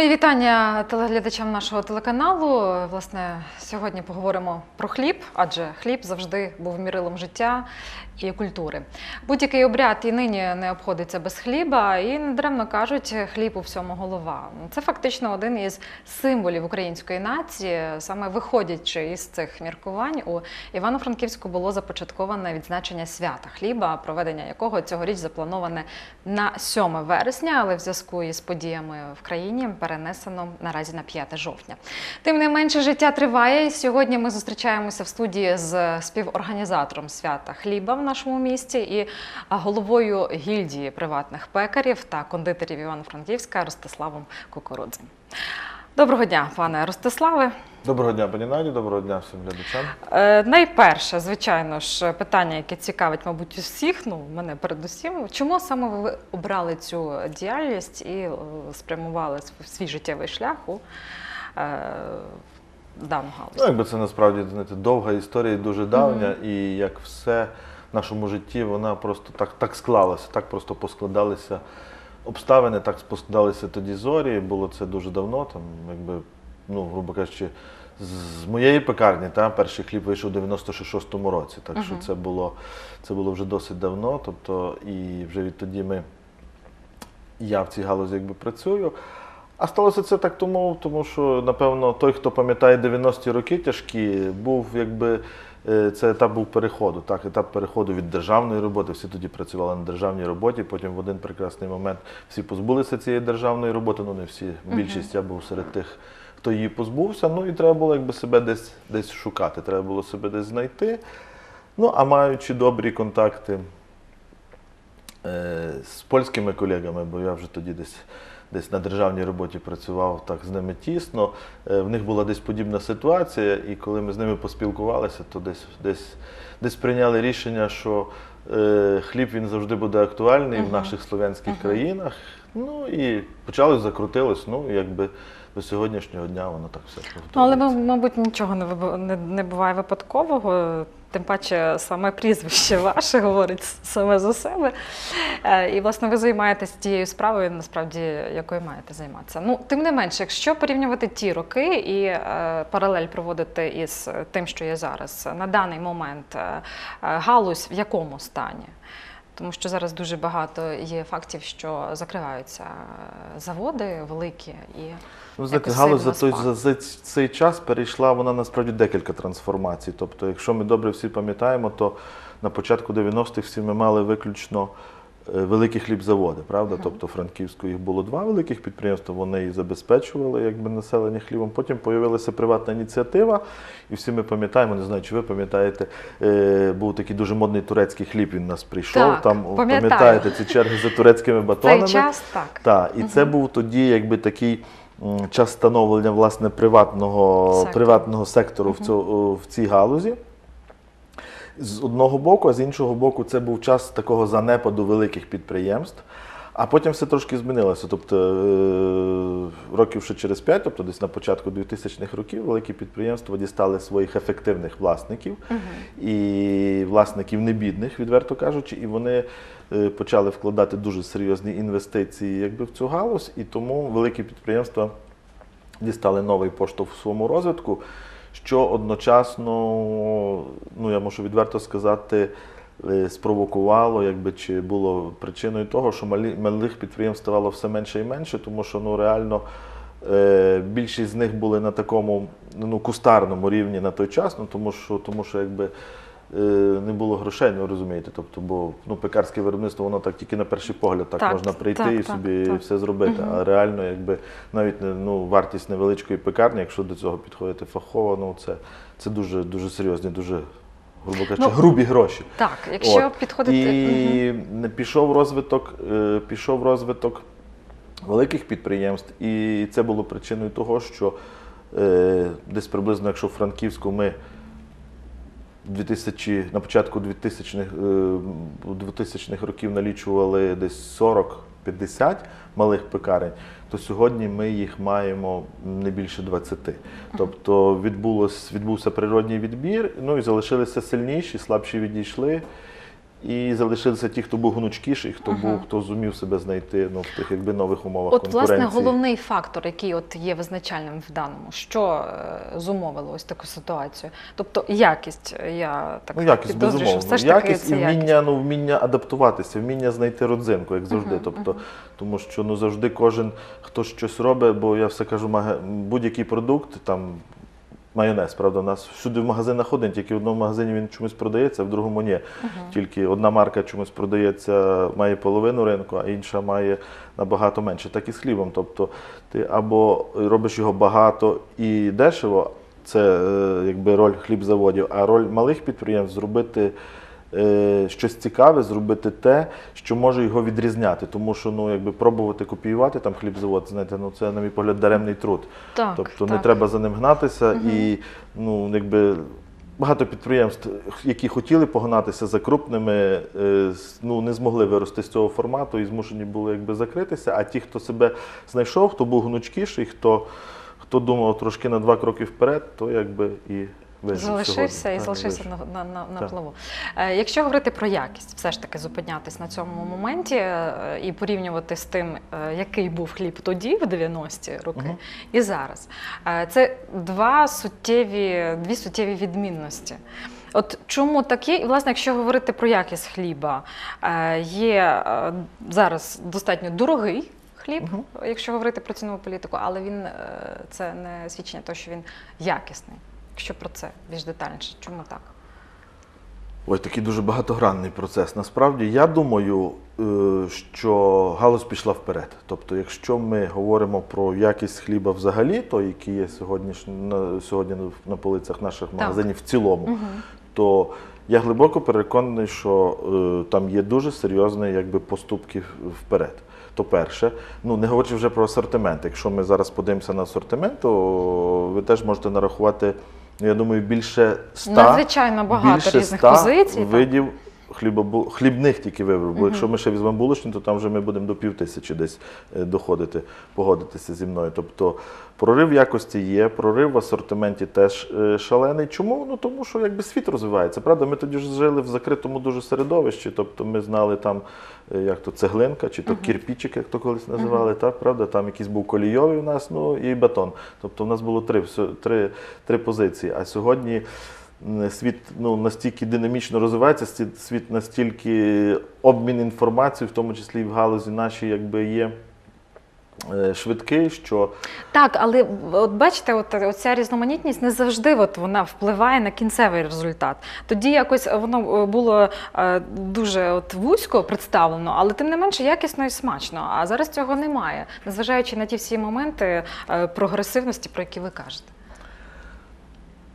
Мої вітання телеглядачам нашого телеканалу. Власне, сьогодні поговоримо про хліб, адже хліб завжди був мірилом життя і культури. Будь-який обряд і нині не обходиться без хліба, і недаремно кажуть, хліб у всьому голова. Це фактично один із символів української нації. Саме виходячи із цих міркувань, у Івано-Франківську було започатковане відзначення свята хліба, проведення якого цьогоріч заплановане на 7 вересня, але в зв'язку із подіями в країні перенесено наразі на 5 жовтня. Тим не менше, життя триває. І сьогодні ми зустрічаємося в студії з співорганізатором свята хліба нашому місті і головою гільдії приватних пекарів та кондитерів Івано-Франківська Ростиславом Кукурудзем. Доброго дня, пане Ростиславе. Доброго дня, пані Наді, доброго дня всім глядачам. Е, найперше, звичайно ж, питання, яке цікавить, мабуть, усіх, ну мене передусім. Чому саме ви обрали цю діяльність і е, спрямували свій життєвий шлях у е, дану галузь? Ну, якби це насправді знаєте, довга історія, і дуже давня, і як все нашому житті, вона просто так, так склалася, так просто поскладалися обставини, так поскладалися тоді зорі. Було це дуже давно, там, якби, ну, грубо кажучи, з моєї пекарні та, перший хліб вийшов у 96-му році. Так що це було, це було вже досить давно. Тобто, і вже відтоді ми я в цій галузі якби працюю. А сталося це так тому, тому що, напевно, той, хто пам'ятає 90-ті роки тяжкі, був якби. Е, Це етап був переходу, так, етап переходу від державної роботи. Всі тоді працювали на державній роботі. Потім в один прекрасний момент всі позбулися цієї державної роботи. Ну не всі, більшість я був серед тих, хто її позбувся. Ну і треба було якби себе десь десь шукати, треба було себе десь знайти. Ну, а маючи добрі контакти е, з польськими колегами, бо я вже тоді десь, десь на державній роботі працював так з ними тісно. Е, В них була десь подібна ситуація, і коли ми з ними поспілкувалися, то десь, десь, десь прийняли рішення, що е, хліб він завжди буде актуальний в наших слов'янських Мгм. країнах. Ну і почалось, закрутилось. Ну, якби до сьогоднішнього дня воно так все Ну, але, мабуть, нічого не, буває випадкового. Тим паче, саме прізвище ваше говорить саме за себе. Е, І, власне, ви займаєтесь тією справою, насправді, якою маєте займатися. Ну, тим не менше, якщо порівнювати ті роки і е, паралель проводити із тим, що є зараз, на даний момент е, галузь в якому стані? Тому що зараз дуже багато є фактів, що закриваються е, заводи великі і Ну, знаєте, галузь за той за, за цей час перейшла вона насправді декілька трансформацій. Тобто, якщо ми добре всі пам'ятаємо, то на початку 90-х всі ми мали виключно великі хлібзаводи, правда? Тобто Франківську їх було два великих підприємства, вони і забезпечували якби населення хлібом. Потім з'явилася приватна ініціатива, і всі ми пам'ятаємо, не знаю, чи ви пам'ятаєте, е, був такий дуже модний турецький хліб. Він нас прийшов. Так, Там пам'ятаю. пам'ятаєте ці черги за турецькими батонами. цей час так. Так, і це був тоді якби такий час становлення власне приватного, Сектору. приватного сектору в, цьо, в цій галузі. З одного боку, а з іншого боку, це був час такого занепаду великих підприємств. А потім все трошки змінилося. Тобто е, років ще через п'ять, тобто десь на початку 2000-х років, великі підприємства дістали своїх ефективних власників. І власників небідних, відверто кажучи, і вони е, почали вкладати дуже серйозні інвестиції якби, в цю галузь, і тому великі підприємства дістали новий поштовх в своєму розвитку, що одночасно, ну я можу відверто сказати, е, спровокувало, якби чи було причиною того, що малі, малих підприємств ставало все менше і менше, тому що ну реально. е, Більшість з них були на такому ну, кустарному рівні на той час, ну, тому що, тому що якби, не було грошей, ну розумієте. Тобто, бо ну, пекарське виробництво, воно так тільки на перший погляд так, Так, можна прийти так, і собі так. все зробити. Мгм. А реально, якби навіть ну, вартість невеличкої пекарні, якщо до цього підходити фахово, ну це, це дуже, дуже серйозні, дуже, грубо кажучи, Ну, грубі гроші. Так, якщо От. підходити. І пішов розвиток, е, пішов розвиток великих підприємств, і це було причиною того, що е, десь приблизно, якщо в Франківську ми 2000, на початку 2000-х, е, 2000-х років налічували десь 40-50 малих пекарень, то сьогодні ми їх маємо не більше 20. Тобто відбулось, відбувся природній відбір, ну і залишилися сильніші, слабші відійшли. І залишилися ті, хто був гнучкіший, хто Ага. був, хто зумів себе знайти ну, в тих якби нових умовах От, власне, головний фактор, який от є визначальним в даному, що е, зумовило ось таку ситуацію? Тобто якість, е, я так Ну, якість, підозрюю, що все ж таки якість і якість. вміння, ну, вміння адаптуватися, вміння знайти родзинку, як завжди. Мгм, тобто, мгм. Тому що ну, завжди кожен, хто щось робить, бо я все кажу, будь-який продукт, там майонез, правда, у нас всюди в магазинах ходить, тільки в одному магазині він чомусь продається, в другому ні. Тільки одна марка чомусь продається, має половину ринку, а інша має набагато менше. Так і з хлібом. Тобто ти або робиш його багато і дешево, це е, якби роль хлібзаводів, а роль малих підприємств зробити. Е, Щось цікаве, зробити те, що може його відрізняти, тому що ну якби пробувати копіювати там хлібзавод, знаєте, ну це на мій погляд даремний труд. Так, Тобто так. не треба за ним гнатися Мгм. і ну, якби. Багато підприємств, які хотіли погнатися за крупними, е, ну не змогли вирости з цього формату і змушені були якби закритися. А ті, хто себе знайшов, хто був гнучкіший, хто, хто думав трошки на два кроки вперед, то якби і Залишився і Так, залишився вижив. на, на, на, на Так. плаву. Е, якщо говорити про якість, все ж таки зупинятись на цьому моменті е, і порівнювати з тим, е, який був хліб тоді, в 90-ті роки, Мгм. і зараз. Це два суттєві, дві суттєві відмінності. От чому такі, і власне, якщо говорити про якість хліба, є зараз достатньо дорогий хліб, Мгм. якщо говорити про цінову політику, але він це не свідчення того, що він якісний. Якщо про це більш детальніше, чому так? Ой, такий дуже багатогранний процес. Насправді, я думаю, е, що галузь пішла вперед. Тобто, якщо ми говоримо про якість хліба взагалі, той, який є сьогодні, сьогодні на полицях наших магазинів в цілому, Угу. то я глибоко переконаний, що е, там є дуже серйозні якби, поступки вперед. То перше, ну не говорячи вже про асортимент. Якщо ми зараз подивимося на асортимент, то ви теж можете нарахувати, ну, я думаю, більше ста Надзвичайно багато більше різних 100 позицій. так. видів хлібобу... хлібних тільки виборів. Бо якщо ми ще візьмемо булочні, то там вже ми будемо до пів тисячі десь е, доходити, погодитися зі мною. Тобто прорив якості є, прорив в асортименті теж е, шалений. Чому? Ну тому що якби світ розвивається. Правда, ми тоді ж жили в закритому дуже середовищі. Тобто ми знали там, е, як то цеглинка, чи то кірпічик, як то колись називали, так, правда? Там якийсь був колійовий у нас, ну і бетон. Тобто в нас було три, три, три позиції. А сьогодні. Світ ну, настільки динамічно розвивається, світ настільки обмін інформацією, в тому числі і в галузі нашій, якби є е, швидкий, що Так, але от бачите, от оця різноманітність не завжди от вона впливає на кінцевий результат. Тоді якось воно е, було е, дуже от вузько представлено, але тим не менше якісно і смачно. А зараз цього немає, незважаючи на ті всі моменти прогресивності, про які ви кажете.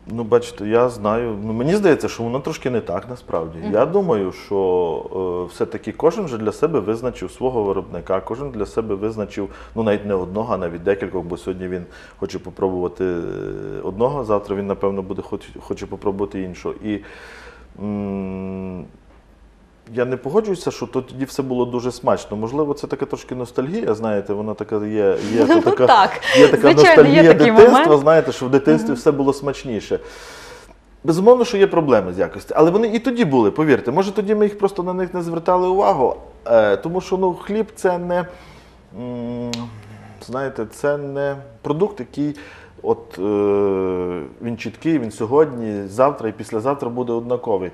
Ну, бачите, я знаю. Ну, мені здається, що воно трошки не так насправді. Я думаю, що е, все-таки кожен вже для себе визначив свого виробника, кожен для себе визначив, ну навіть не одного, а навіть декількох, бо сьогодні він хоче попробувати е, одного, завтра він, напевно, буде хоч, хоче попробувати іншого. І м, я не погоджуюся, що то тоді все було дуже смачно. Можливо, це така трошки ностальгія, знаєте, вона така є, є то така, так, є така звичайно, є ностальгія такий дитинства, момент. знаєте, що в дитинстві все було смачніше. Безумовно, що є проблеми з якості, але вони і тоді були, повірте. Може, тоді ми їх просто на них не звертали увагу, е, тому що ну, хліб це не, м, знаєте, це не продукт, який от, е, він чіткий, він сьогодні, завтра і післязавтра буде однаковий.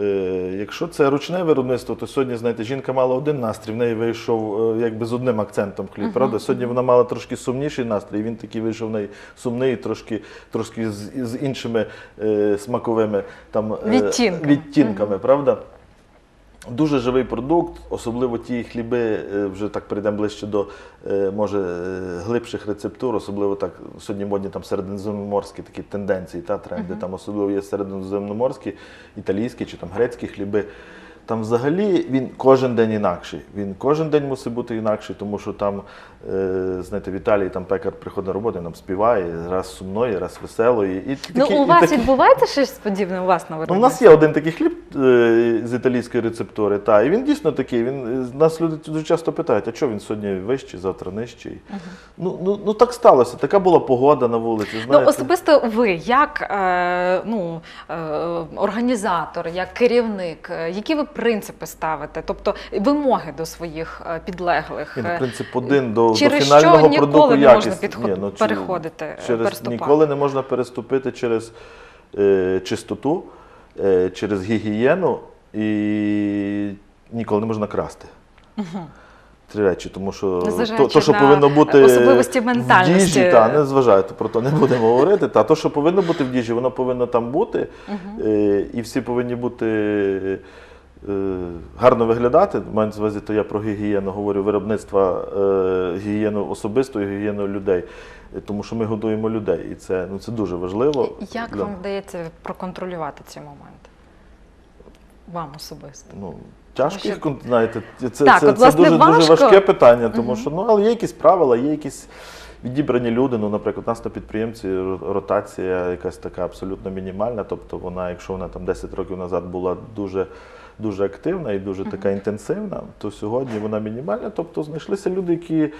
Е, якщо це ручне виробництво, то сьогодні, знаєте, жінка мала один настрій, в неї вийшов е, якби з одним акцентом хліб, правда? Сьогодні вона мала трошки сумніший настрій, він такий вийшов в неї сумний, трошки, трошки з, з іншими е, смаковими там, е, Відтінками. відтінками правда? Дуже живий продукт, особливо ті хліби, е, вже так перейдемо ближче до е, може е, глибших рецептур, особливо так сьогодні модні там середземноморські такі тенденції та тренди. Там особливо є середземноморські, італійські чи там грецькі хліби. Там взагалі він кожен день інакший. Він кожен день мусить бути інакший, тому що там, е, знаєте, в Італії там пекар приходить на роботу, нам співає, раз сумної, раз веселої. І Ну, такі- у і вас такі- відбувається щось подібне у вас на Ну, у нас є один такий хліб е, з італійської рецептури, та, і він дійсно такий. Він, е, нас люди дуже часто питають, а чого він сьогодні вищий, завтра нижчий. Ну, ну, ну так сталося, така була погода на вулиці. Ну, особисто ви, як е, ну, е, організатор, як керівник, які ви принципи ставите, тобто вимоги до своїх е, підлеглих? Ні, ну, Е, принцип один до, до Через фінального що ніколи продукту не можна підход- Ні, ну, переходити, е, через, переступати? Ніколи не можна переступити через е, чистоту, е, через гігієну і ніколи не можна красти. Три речі, тому що то, Незважаючи то, що на повинно бути особливості в діжі, та, не зважайте, про то не будемо говорити. Та то, що повинно бути в діжі, воно повинно там бути. Е, і всі повинні бути гарно виглядати. Маю на увазі, то я про гігієну говорю, виробництва е, гігієну особисту і гігієну людей. Е, Тому що ми годуємо людей, і це, ну, це дуже важливо. Як для- вам вдається проконтролювати ці моменти? Вам особисто? Ну, тяжко Що- їх, кон- знаєте, це, Так, це, от, це власне, дуже, важко. дуже важке питання, тому Мгм. що ну, але є якісь правила, є якісь відібрані люди. Ну, наприклад, у нас на підприємці ротація якась така абсолютно мінімальна. Тобто вона, якщо вона там 10 років назад була дуже. Дуже активна і дуже така інтенсивна, то сьогодні вона мінімальна. Тобто знайшлися люди, які,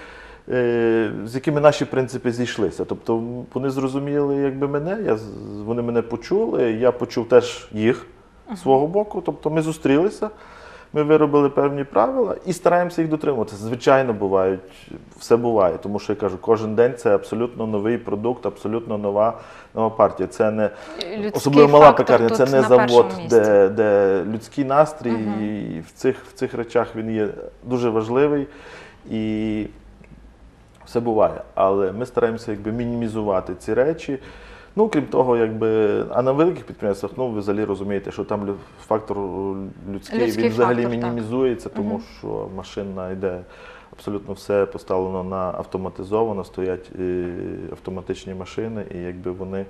е, з якими наші принципи зійшлися. Тобто вони зрозуміли, якби мене, я, вони мене почули, я почув теж їх з свого боку. Тобто ми зустрілися, ми виробили певні правила і стараємося їх дотримуватися. Звичайно, бувають, все буває, тому що я кажу, кожен день це абсолютно новий продукт, абсолютно нова, нова партія. Це не Людський особливо мала пекарня, це не завод, де, де людський настрій, Мгм. і в цих, в цих речах він є дуже важливий. І все буває. Але ми стараємося якби мінімізувати ці речі. Ну, крім того, якби, а на великих підприємствах, ну ви взагалі розумієте, що там фактор людський, Людський він взагалі фактор, так. мінімізується, тому Мгм. що машина йде абсолютно все поставлено на автоматизовано, стоять е, автоматичні машини, і якби вони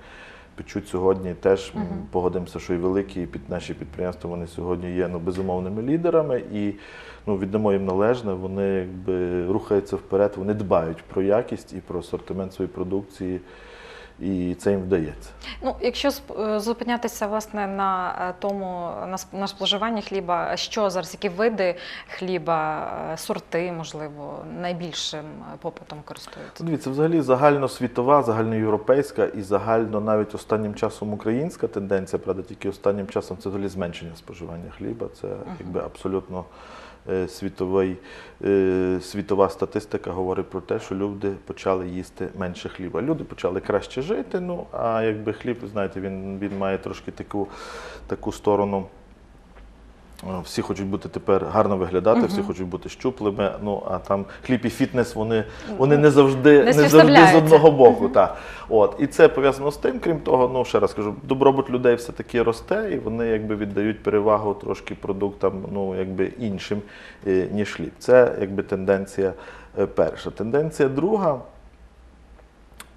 печуть сьогодні теж Мгм. погодимося, що і великі і під наші підприємства вони сьогодні є ну, безумовними лідерами і ну, віддамо їм належне, вони якби рухаються вперед, вони дбають про якість і про асортимент своєї продукції, і це їм вдається. Ну, якщо е, зупинятися власне на е, тому на, на споживанні хліба, що зараз, які види хліба, е, сорти, можливо, найбільшим попитом користуються? Дивіться, взагалі загальносвітова, загальноєвропейська і загально навіть останнім часом українська тенденція, правда, тільки останнім часом це взагалі зменшення споживання хліба. Це якби абсолютно світовий, е, світова статистика говорить про те, що люди почали їсти менше хліба. Люди почали краще жити. Ну а якби хліб, знаєте, він, він має трошки таку, таку сторону. Е, Всі хочуть бути тепер гарно виглядати, всі хочуть бути щуплими. Ну а там хліб і фітнес вони, вони не завжди Не не, завжди з одного боку. Та. От. І це пов'язано з тим, крім того, ну ще раз кажу, добробут людей все-таки росте, і вони якби віддають перевагу трошки продуктам, ну якби іншим, е, ніж хліб. Це якби тенденція е, перша. Тенденція друга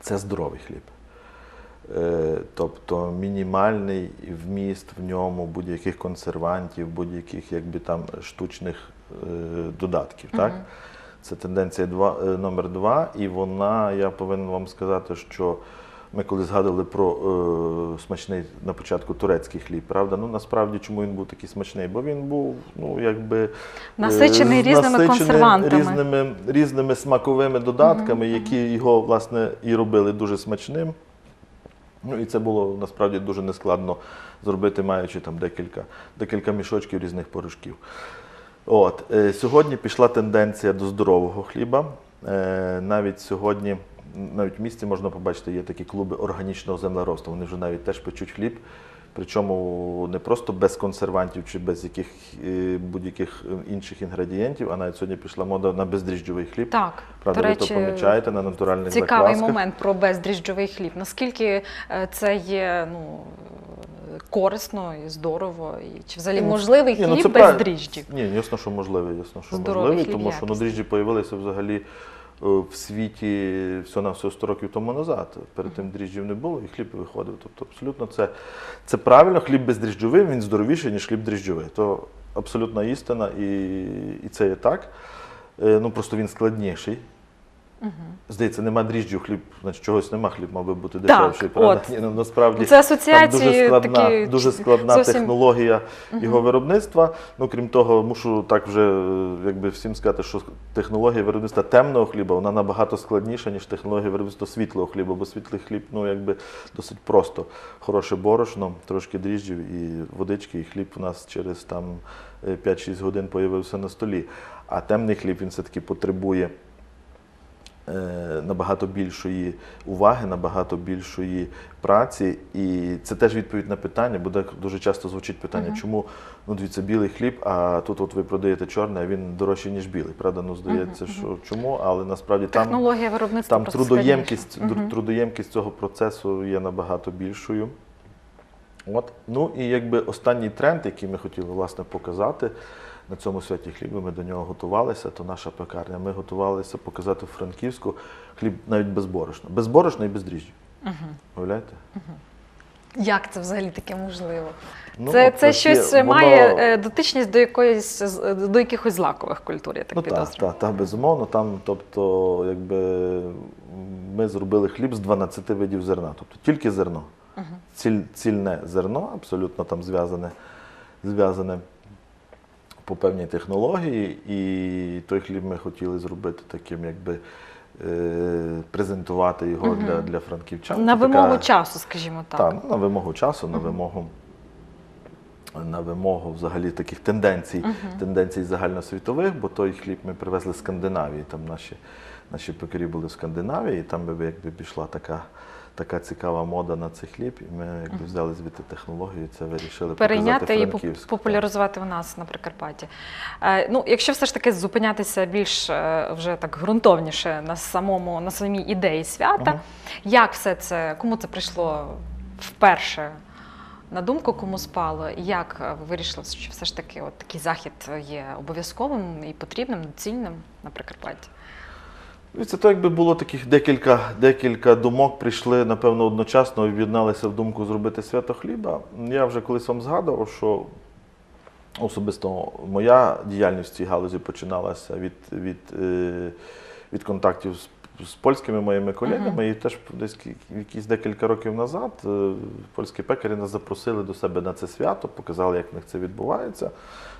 це здоровий хліб. Е, Тобто мінімальний вміст в ньому будь-яких консервантів, будь-яких якби там штучних е, додатків. Так? Це тенденція два, е, номер два, і вона, я повинен вам сказати, що ми коли згадували про е, смачний на початку турецький хліб, правда? Ну насправді чому він був такий смачний? Бо він був, ну якби Насичений різними насичений консервантами. різними, різними смаковими додатками, які його власне і робили дуже смачним. Ну і це було насправді дуже нескладно зробити, маючи там декілька, декілька мішочків різних порошків. От, е, сьогодні пішла тенденція до здорового хліба. Е, навіть сьогодні, навіть в місті можна побачити, є такі клуби органічного землеросту. Вони вже навіть теж печуть хліб. Причому не просто без консервантів чи без яких е, будь-яких е, інших інгредієнтів, а навіть сьогодні пішла мода на бездріжджовий хліб. Так, Правда, до ви то помічаєте на натуральних цікавий заквасках. момент про бездріжджовий хліб. Наскільки е, це є ну, корисно і здорово, і чи взагалі ну, можливий ні, ну, хліб це без прав- дріжджів? Ні, ясно, що можливий, ясно, що Здоровий можливий, хліб тому що ну, дріжджі появилися взагалі в світі все на все 100 років тому назад. Перед тим дріжджів не було, і хліб виходив. Тобто, абсолютно це, це правильно. Хліб бездріжджовий, він здоровіший, ніж хліб дріжджовий. То абсолютна істина, і, і це є так. Е, Ну просто він складніший. Здається, нема дріжджів, хліб, значить чогось нема, хліб мав би бути дешевший. правда? от. Ні, ну, насправді Це там асоціації дуже складна, такі дуже складна зовсім- технологія його виробництва. Ну, крім того, мушу так вже е, якби всім сказати, що технологія виробництва темного хліба вона набагато складніша, ніж технологія виробництва світлого хліба, бо світлий хліб ну, якби досить просто. Хороше борошно, трошки дріжджів і водички, і хліб у нас через там е, 5-6 годин появився на столі. А темний хліб він все-таки потребує е, набагато більшої уваги, набагато більшої праці. І це теж відповідь на питання, бо дуже часто звучить питання, чому ну дивіться, білий хліб, а тут от ви продаєте чорний, а він дорожчий, ніж білий. Правда, ну здається, що чому, але насправді там. Технологія виробництва Там трудоємкість, трудоємкість цього процесу є набагато більшою. От. Ну і якби останній тренд, який ми хотіли власне показати на цьому святі хлібу, ми до нього готувалися, то наша пекарня. Ми готувалися показати в Франківську хліб навіть без борошна. Без борошна і без дріжджів. Уявляєте? Як це взагалі таке можливо? Ну, це це щось воно- має е, дотичність до якоїсь до якихось злакових культур, я так Ну підозрюю. так, так, безумовно. Там, тобто, якби ми зробили хліб з 12 видів зерна, тобто тільки зерно. Ціль, цільне зерно, абсолютно там зв'язане, зв'язане по певній технології. І той хліб ми хотіли зробити таким, якби е, презентувати його для, для франківчан. На Це така- вимогу часу, скажімо так. так, ну, на вимогу часу, на вимогу. На вимогу взагалі таких тенденцій, тенденцій загальносвітових, бо той хліб ми привезли з Скандинавії. Там наші, наші пекарі були в Скандинавії, і там би якби пішла така, така цікава мода на цей хліб. І ми якби взяли звідти технологію, це вирішили Перейняти і популяризувати в нас на Прикарпатті. Е, ну, якщо все ж таки зупинятися більш е, вже так ґрунтовніше на самому на самій ідеї свята, Мгм. як все це, кому це прийшло вперше на думку, кому спало, і як е, ви вирішили, що все ж таки от такий захід є обов'язковим і потрібним, доцільним на Прикарпатті? І це то якби було таких декілька, декілька думок прийшли, напевно, одночасно об'єдналися в думку зробити свято хліба. Я вже колись вам згадував, що особисто моя діяльність в цій галузі починалася від, від, е, від контактів з, з польськими моїми колегами. І теж десь якісь декілька років назад е, польські пекарі нас запросили до себе на це свято, показали, як в них це відбувається.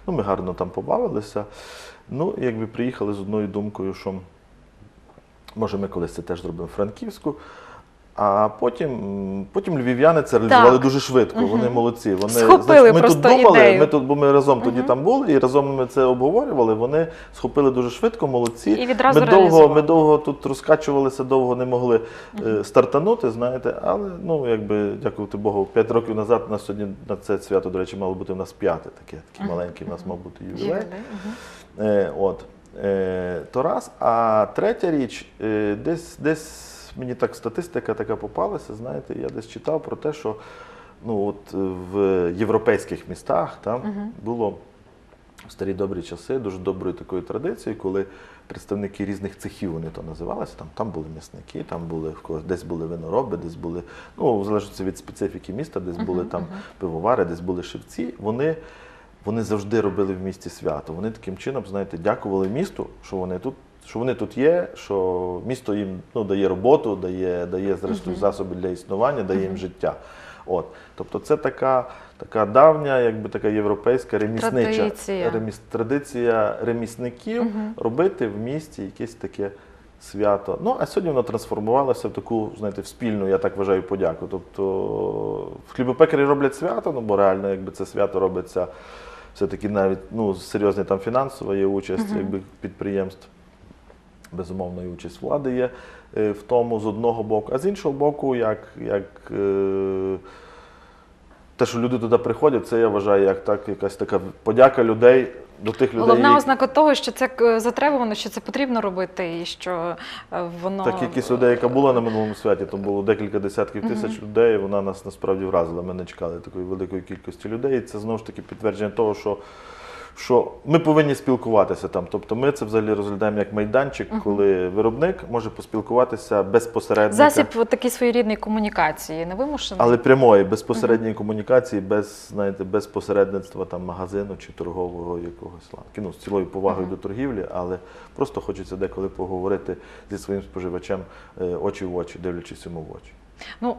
Ну, ми гарно там побавилися. Ну, якби приїхали з одною думкою, що Може, ми колись це теж зробимо в Франківську. А потім, потім львів'яни це реалізували Так. дуже швидко. Мгм. Вони молодці. Вони Схопили знаєш, ми просто тут думали, ідею. ми тут, бо ми разом тоді Мгм. там були, і разом ми це обговорювали. Вони схопили дуже швидко, молодці. І відразу ми довго, ми довго тут розкачувалися, довго не могли е, стартанути, знаєте, але ну якби дякувати Богу, п'ять років назад у нас сьогодні на це свято, до речі, мало бути у нас п'яте таке, такий маленький у нас мав бути ювілей. Мгм. Е, от. Е, то раз. А третя річ, е, десь, десь мені так статистика така попалася, знаєте, я десь читав про те, що ну, от, е, в європейських містах там було в старі добрі часи дуже доброю такою традицією, коли представники різних цехів вони то називалися. Там, там були м'ясники, там були десь були винороби, десь були, ну, в залежності від специфіки міста, десь були там пивовари, десь були шевці. Вони вони завжди робили в місті свято. Вони таким чином, знаєте, дякували місту, що вони тут, що вони тут є, що місто їм ну, дає роботу, дає, дає зрештою засоби для існування, дає їм життя. От. Тобто це така, така давня, якби така європейська реміснича Традиція. реміс, традиція ремісників робити в місті якесь таке свято. Ну, а сьогодні воно трансформувалося в таку, знаєте, в спільну, я так вважаю, подяку. Тобто хлібопекарі роблять свято, ну бо реально, якби це свято робиться все-таки навіть ну, серйозна там фінансова є участь якби, підприємств. Безумовно, і участь влади є е, в тому з одного боку, а з іншого боку, як, як е, те, що люди туди приходять, це я вважаю як так, якась така подяка людей до тих людей. Головна ознака того, що це е, затребувано, що це потрібно робити, і що е, воно Так, кількість людей, яка була на минулому святі, то було декілька десятків тисяч людей. Вона нас насправді вразила. Ми не чекали такої великої кількості людей. І це знову ж таки підтвердження того, що, що ми повинні спілкуватися там. Тобто ми це взагалі розглядаємо як майданчик, коли виробник може поспілкуватися безпосередньо. Засіб такий своєрідної комунікації, не вимушений. Але прямої, безпосередньої комунікації, без, знаєте, без посередництва там, магазину чи торгового якогось ланки. Ну, з цілою повагою до торгівлі, але просто хочеться деколи поговорити зі своїм споживачем е, очі в очі, дивлячись йому в очі. Ну,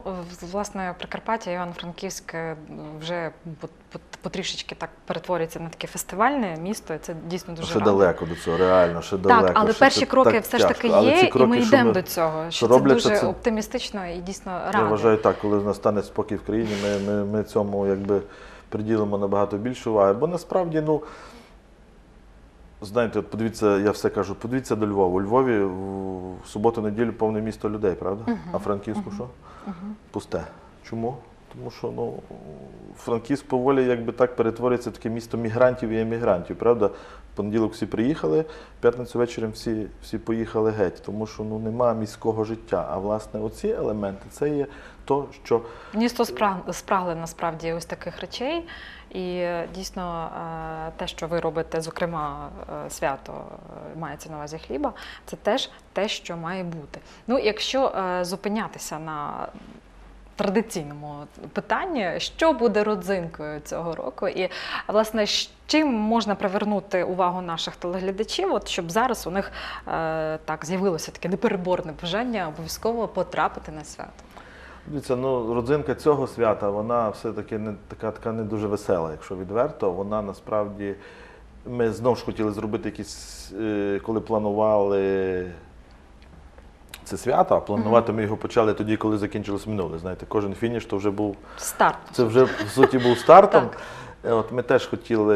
власне, Прикарпаття, Івано-Франківськ е, вже по- по- потрішечки так перетворюється на таке фестивальне місто, і це дійсно дуже ще далеко до цього, реально, ще далеко. Так, але ще перші кроки так все ж таки тяжко. Є, і ми йдемо ми- до цього. Що це дуже це- оптимістично і дійсно Я радує. вважаю так, коли настане спокій в країні, ми, ми, ми цьому якби приділимо набагато більше уваги. Бо насправді, ну, знаєте, от подивіться, я все кажу, подивіться до Львова. У Львові в суботу-неділю повне місто людей, правда? А Франківську що? Пусте. Чому? Тому що ну, Франківськ поволі якби так перетворюється в таке місто мігрантів і емігрантів, правда? В понеділок всі приїхали, в п'ятницю вечором всі, всі поїхали геть, тому що ну, нема міського життя. А власне оці елементи це є то, що Місто спраг- спрагле насправді ось таких речей. І е, дійсно е, те, що ви робите, зокрема, е, свято мається на увазі хліба, це теж те, що має бути. Ну, якщо зупинятися на традиційному питанні, що буде родзинкою цього року, і власне з чим можна привернути увагу наших телеглядачів, от щоб зараз у них так з'явилося таке непереборне бажання обов'язково потрапити на свято. Дивіться, ну, родзинка цього свята, вона все-таки не така, така не дуже весела, якщо відверто. Вона насправді. Ми знову ж хотіли зробити якісь, е, коли планували це свято, а планувати ми його почали тоді, коли закінчилось минуле. Знаєте, кожен фініш то вже був Старт. це вже в суті був стартом. Так. Е, От ми теж хотіли,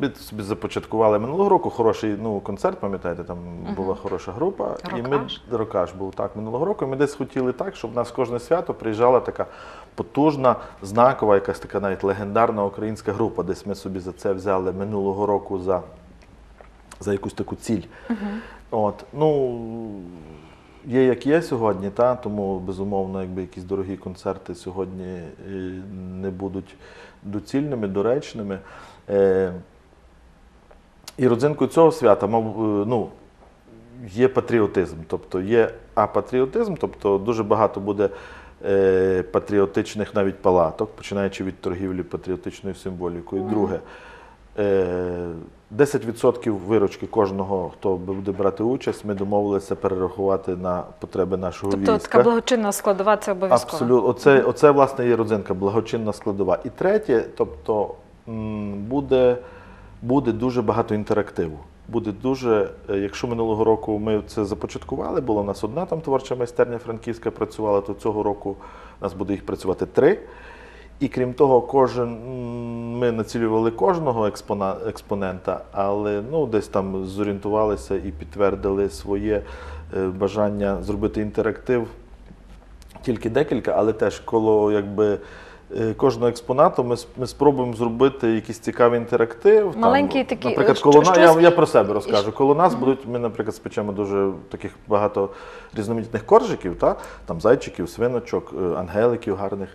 ми собі започаткували минулого року хороший ну, концерт, пам'ятаєте, там була хороша група. І ми рокаш був так минулого року. І ми десь хотіли так, щоб в нас кожне свято приїжджала така потужна, знакова, якась така навіть легендарна українська група. Десь ми собі за це взяли минулого року за, за якусь таку ціль. От, ну, Є як є сьогодні, та, тому безумовно, якби якісь дорогі концерти сьогодні е, не будуть доцільними, доречними. Е, І родзинкою цього свята мав, е, ну, є патріотизм. Тобто є апатріотизм, тобто дуже багато буде е, патріотичних навіть палаток, починаючи від торгівлі патріотичною символікою. Друге, е, 10% виручки кожного, хто буде брати участь, ми домовилися перерахувати на потреби нашого Тобто війська. така благочинна складова це обов'язково. Абсолютно, оце, оце власне є родзинка, благочинна складова. І третє, тобто буде, буде дуже багато інтерактиву. Буде дуже, е, якщо минулого року ми це започаткували, була у нас одна там творча майстерня франківська працювала, то цього року у нас буде їх працювати три. І крім того, кожен ми націлювали кожного експона, експонента, але ну, десь там зорієнтувалися і підтвердили своє е, бажання зробити інтерактив тільки декілька, але теж коло якби. е, Кожного експонату ми, ми спробуємо зробити якийсь цікавий інтерактив. Маленький такий, наприклад, е, коло нас, я, я про себе розкажу. Коло нас будуть, ми, наприклад, спечемо дуже таких багато різноманітних коржиків, та? там зайчиків, свиночок, ангеликів гарних.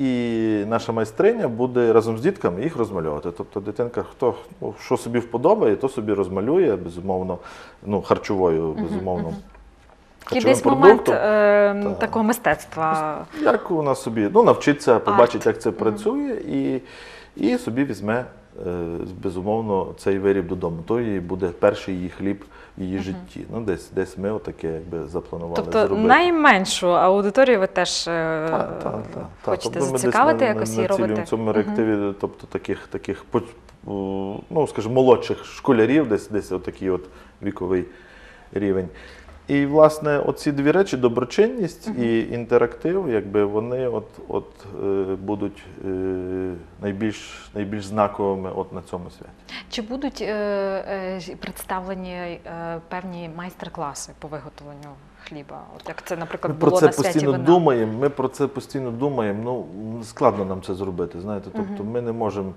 І наша майстриня буде разом з дітками їх розмальовувати. Тобто дитинка, хто ну, що собі вподобає, то собі розмалює, безумовно, ну, харчовою, безумовно. Такий харчовим десь момент е, Та. такого мистецтва. Як вона собі ну, навчиться, побачить, як це працює, і, і собі візьме безумовно цей виріб додому. То їй буде перший її хліб в її житті. Ну, десь, десь ми отаке якби запланували Тобто зробити. найменшу аудиторію ви теж е, Та, та, та, хочете Тобто зацікавити на- якось і робити. в цьому реактиві, тобто таких, таких ну, скажімо, молодших школярів, десь, десь отакий от віковий рівень. І, власне, оці дві речі доброчинність і інтерактив, якби вони от, от, е, будуть е, найбільш, найбільш знаковими от на цьому святі. Чи будуть е, е, представлені певні майстер-класи по виготовленню хліба? От як це, Ми наприклад, про було це на святі постійно вина? думаємо. Ми про це постійно думаємо. Ну складно нам це зробити. Знаєте, тобто ми не можемо.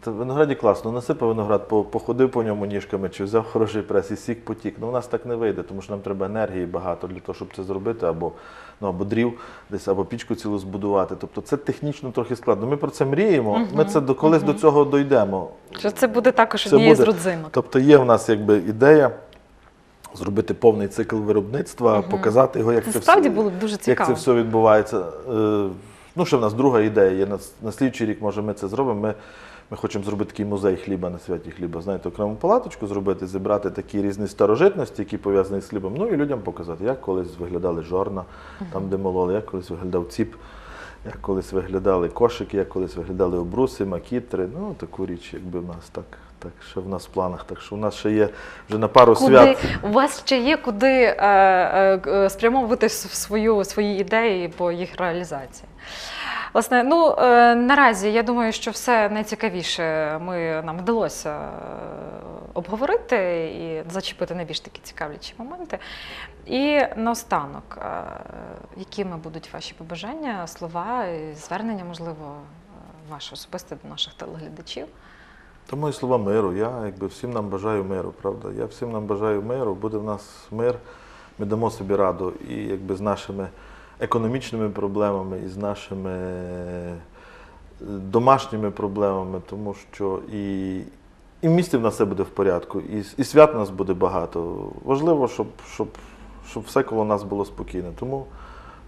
Та в винограді класно, насипав виноград, походив по ньому ніжками, чи взяв хороший прес і сік потік. Ну у нас так не вийде, тому що нам треба енергії багато для того, щоб це зробити, або ну або дрів десь, або пічку цілу збудувати. Тобто це технічно трохи складно. Ми про це мріємо. Ми це до колись до цього дійдемо. Що це буде також Це однією з буде. родзинок? Тобто є в нас якби ідея зробити повний цикл виробництва, показати його, як Це це, справді все, було б дуже як це все відбувається. Е, Ну, ще в нас друга ідея є. На, на слідчий рік, може, ми це зробимо. Ми, ми хочемо зробити такий музей хліба на святі хліба. Знаєте, окрему палаточку зробити, зібрати такі різні старожитності, які пов'язані з хлібом. Ну і людям показати, як колись виглядали жорна, там, де мололи, як колись виглядав ціп, як колись виглядали кошики, як колись виглядали обруси, макітри. Ну, таку річ, якби в нас так. Так, що в нас в планах. Так що в нас ще є вже на пару Куди свят. у вас ще є куди е, е, е, спрямовувати свою, свої ідеї по їх реалізації? Власне, ну е, наразі я думаю, що все найцікавіше ми нам вдалося е, обговорити і зачепити найбільш такі цікавлячі моменти. І наостанок, е, якими будуть ваші побажання, слова і звернення, можливо, е, ваше особисте до наших телеглядачів? Та мої слова миру. Я якби всім нам бажаю миру, правда. Я всім нам бажаю миру. Буде в нас мир, ми дамо собі раду і якби з нашими економічними проблемами, і з нашими домашніми проблемами, тому що і, і в місті в нас все буде в порядку, і, і свят у нас буде багато. Важливо, щоб, щоб, щоб все коло нас було спокійно. Тому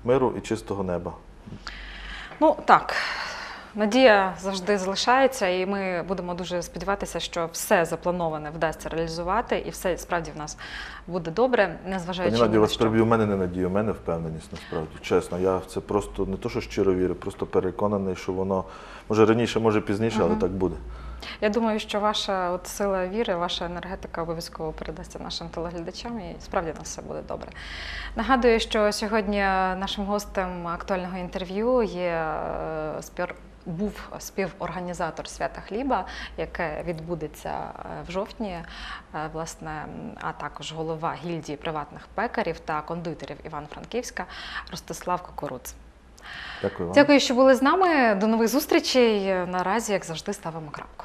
миру і чистого неба. Ну так, надія завжди залишається, і ми будемо дуже сподіватися, що все заплановане вдасться реалізувати, і все справді в нас буде добре, незважаючи на вас переб'ю, у мене не надія, у мене впевненість насправді. Чесно, я в це просто не то, що щиро вірю, просто переконаний, що воно може раніше, може пізніше, але так буде. Я думаю, що ваша от сила віри, ваша енергетика обов'язково передасться нашим телеглядачам, і справді у нас все буде добре. Нагадую, що сьогодні нашим гостем актуального інтерв'ю є е, спір. Був співорганізатор свята хліба, яке відбудеться е, в жовтні, е, власне, а також голова гільдії приватних пекарів та кондитерів Іван-Франківська Ростислав Кокоруц. Дякую вам. Дякую, що були з нами. До нових зустрічей. Наразі, як завжди, ставимо крапку.